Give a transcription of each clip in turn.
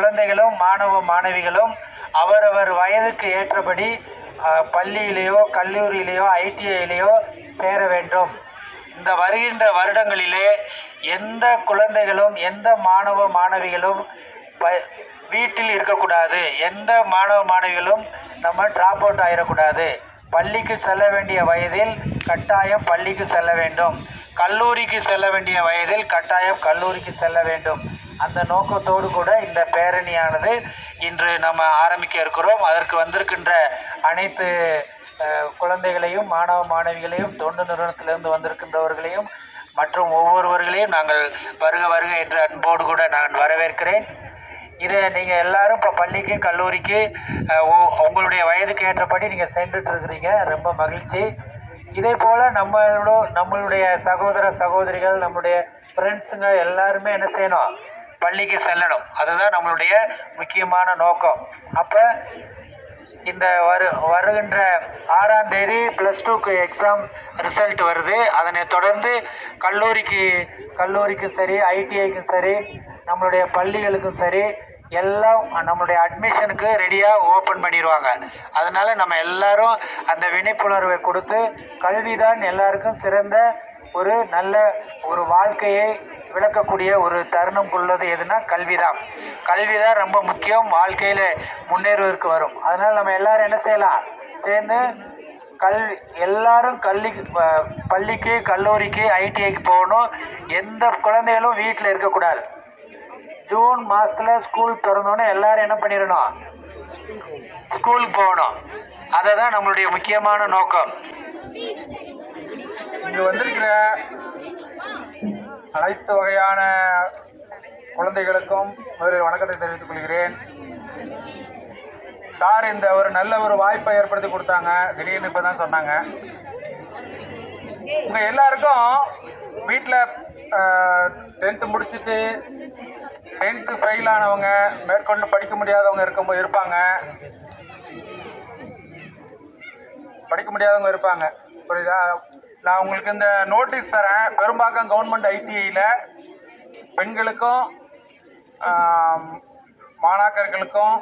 குழந்தைகளும் மாணவ மாணவிகளும் அவரவர் வயதுக்கு ஏற்றபடி பள்ளியிலேயோ கல்லூரியிலேயோ ஐடிஐலேயோ சேர வேண்டும். இந்த வருகின்ற வருடங்களிலே எந்த குழந்தைகளும் எந்த மாணவ மாணவிகளும் ப- வீட்டில் இருக்கக்கூடாது. எந்த மாணவ மாணவிகளும் நம்ம ட்ராப் அவுட் ஆகிடக்கூடாது பள்ளிக்கு செல்ல வேண்டிய வயதில் கட்டாயம் பள்ளிக்கு செல்ல வேண்டும். கல்லூரிக்கு செல்ல வேண்டிய வயதில் கட்டாயம் கல்லூரிக்கு செல்ல வேண்டும். அந்த நோக்கத்தோடு கூட இந்த பேரணியானது இன்று நம்ம ஆரம்பிக்க இருக்கிறோம். அதற்கு வந்திருக்கின்ற அனைத்து குழந்தைகளையும் மாணவ மாணவிகளையும் தொண்டு நிறுவனத்திலிருந்து வந்திருக்கின்றவர்களையும் மற்றும் ஒவ்வொருவர்களையும் நாங்கள் வருக வருக என்று அன்போடு கூட நான் வரவேற்கிறேன். இதை நீங்கள் எல்லாரும் இப்போ பள்ளிக்கு கல்லூரிக்கு உ- உங்களுடைய வயதுக்கு ஏற்றபடி நீங்கள் சென்றுட்டு இருக்கிறீங்க ரொம்ப மகிழ்ச்சி. இதே போல் நம்மளோட நம்மளுடைய சகோதர சகோதரிகள் நம்மளுடைய ஃப்ரெண்ட்ஸுங்க எல்லாருமே என்ன செய்யணும்? பள்ளிக்கு செல்லணும். அதுதான் நம்மளுடைய முக்கியமான நோக்கம். அப்போ இந்த வரு வருகின்ற ஆறாம் தேதி ப்ளஸ் டூக்கு எக்ஸாம் ரிசல்ட் வருது. அதனை தொடர்ந்து கல்லூரிக்கு கல்லூரிக்கும் சரி ஐடிஐக்கும் சரி நம்மளுடைய பள்ளிகளுக்கும் சரி எல்லாம் நம்மளுடைய அட்மிஷனுக்கு ரெடியாக ஓப்பன் பண்ணிடுவாங்க. அதனால் நம்ம எல்லாரும் அந்த விழிப்புணர்வை கொடுத்து கல்வி தான் எல்லாருக்கும் சிறந்த ஒரு நல்ல ஒரு வாழ்க்கையை விளக்கக்கூடிய ஒரு தருணம் உள்ளது எதுனா கல்வி தான் கல்வி தான் ரொம்ப முக்கியம். வாழ்க்கையில் முன்னேறுவதற்கு வரும். அதனால் நம்ம எல்லாரும் என்ன செய்யலாம்? சேர்ந்து கல்வி எல்லாரும் கல்விக்கு ப- பள்ளிக்கு கல்லூரிக்கு ஐடிஐக்கு போகணும். எந்த குழந்தைகளும் வீட்டில் இருக்கக்கூடாது. ஜூன் மாதத்தில் ஸ்கூல் திறந்தோன்னே எல்லாரும் என்ன பண்ணிடணும்? ஸ்கூலுக்கு போகணும். அதை தான் நம்மளுடைய முக்கியமான நோக்கம். இங்கு வந்திருக்கிற அனைத்து வகையான குழந்தைகளுக்கும் முதலில் வணக்கத்தை தெரிவித்துக் கொள்கிறேன். சார் இந்த ஒரு நல்ல ஒரு வாய்ப்பை ஏற்படுத்தி கொடுத்தாங்க. திடீர்னு இப்போ தான் சொன்னாங்க. உங்கள் எல்லாருக்கும் வீட்டில் டென்த்து முடிச்சுட்டு டென்த்து ஃபெயில் ஆனவங்க மேற்கொண்டு படிக்க முடியாதவங்க இருக்கும்போது இருப்பாங்க. படிக்க முடியாதவங்க இருப்பாங்க. புரியுதா? நான் உங்களுக்கு இந்த நோட்டீஸ் தரேன். பெரும்பாக்கம் கவர்மெண்ட் ஐடிஐயில் பெண்களுக்கும் மாணாக்கர்களுக்கும்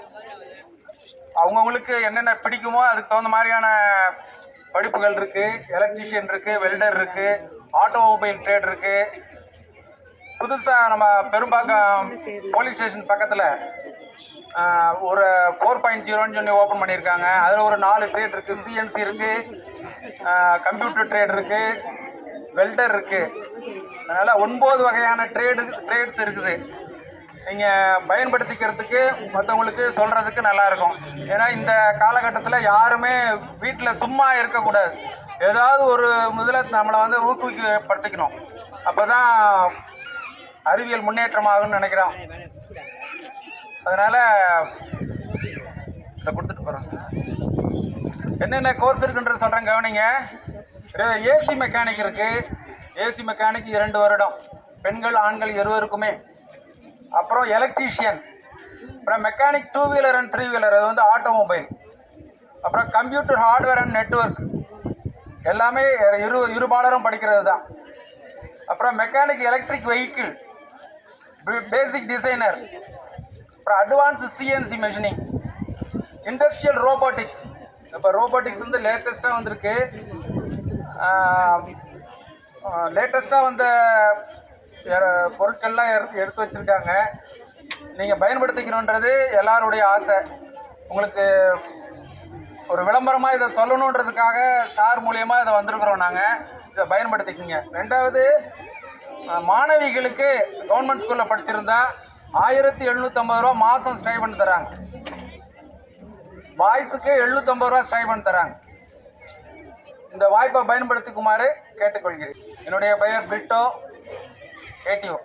அவங்கவுங்களுக்கு என்னென்ன பிடிக்குமோ அதுக்கு தகுந்த மாதிரியான படிப்புகள் இருக்குது எலக்ட்ரிஷியன் இருக்குது வெல்டர் இருக்குது ஆட்டோமொபைல் ட்ரேட் இருக்குது புதுசாக நம்ம பெரும்பாக்கம் போலீஸ் ஸ்டேஷன் பக்கத்தில் ஒரு ஃபோர் பாயிண்ட் ஜீரோன்னு சொல்லி ஓப்பன் பண்ணியிருக்காங்க. அதில் ஒரு நாலு ட்ரேட் இருக்குது சிஎன்சி இருக்குது கம்ப்யூட்டர் ட்ரேட் இருக்குது வெல்டர் இருக்குது அதனால் ஒன்பது வகையான ட்ரேடு ட்ரேட்ஸ் இருக்குது. நீங்கள் பயன்படுத்திக்கிறதுக்கு மற்றவங்களுக்கு சொல்கிறதுக்கு நல்லாயிருக்கும் ஏன்னா இந்த காலகட்டத்தில் யாருமே வீட்டில் சும்மா இருக்கக்கூடாது. ஏதாவது ஒரு முதலில் நம்மளை வந்து ஊக்குவிக்கப்படுத்திக்கணும். அப்போ தான் அறிவியல் முன்னேற்றமாகும்னு நினைக்கிறோம் அதனால் இதை கொடுத்துட்டு போகிறோம் என்னென்ன கோர்ஸ் இருக்குன்றது சொல்கிறேன் கவனிங்க. ஏசி மெக்கானிக் இருக்குது ஏசி மெக்கானிக் இரண்டு வருடம். பெண்கள் ஆண்கள் இருவருக்குமே. அப்புறம் எலக்ட்ரீஷியன் அப்புறம் mechanic two wheeler and three wheeler அது வந்து ஆட்டோமொபைல் அப்புறம் கம்ப்யூட்டர் ஹார்ட்வேர் அண்ட் நெட்ஒர்க் எல்லாமே இரு இருபாலரும் படிக்கிறது தான். அப்புறம் mechanic electric vehicle basic designer அப்புறம் advance CNC machining industrial robotics இப்போ ரோபோட்டிக்ஸ் வந்து லேட்டஸ்ட்டாக வந்திருக்கு. லேட்டஸ்ட்டாக வந்த பொருட்கள்லாம் எடுத்து எடுத்து வச்சுருக்காங்க. நீங்கள் பயன்படுத்திக்கணுன்றது எல்லாருடைய ஆசை. உங்களுக்கு ஒரு விளம்பரமாக இதை சொல்லணுன்றதுக்காக சார் மூலியமாக இதை வந்திருக்கிறோம் நாங்கள் இதை பயன்படுத்திக்கிங்க. ரெண்டாவது மாணவிகளுக்கு கவர்மெண்ட் ஸ்கூலில் படிச்சிருந்தா ஆயிரத்தி எழுநூற்றம்பது ரூபா மாதம் ஸ்டைபண்ட் தராங்க. பாய்ஸுக்கு எழுநூற்றம்பது ரூபா ஸ்டைபண்ட் தராங்க. இந்த வாய்ப்பை பயன்படுத்திக்குமாறு கேட்டுக்கொள்கிறேன். என்னுடைய பெயர் பிரிட்டோ ஏடிஓ.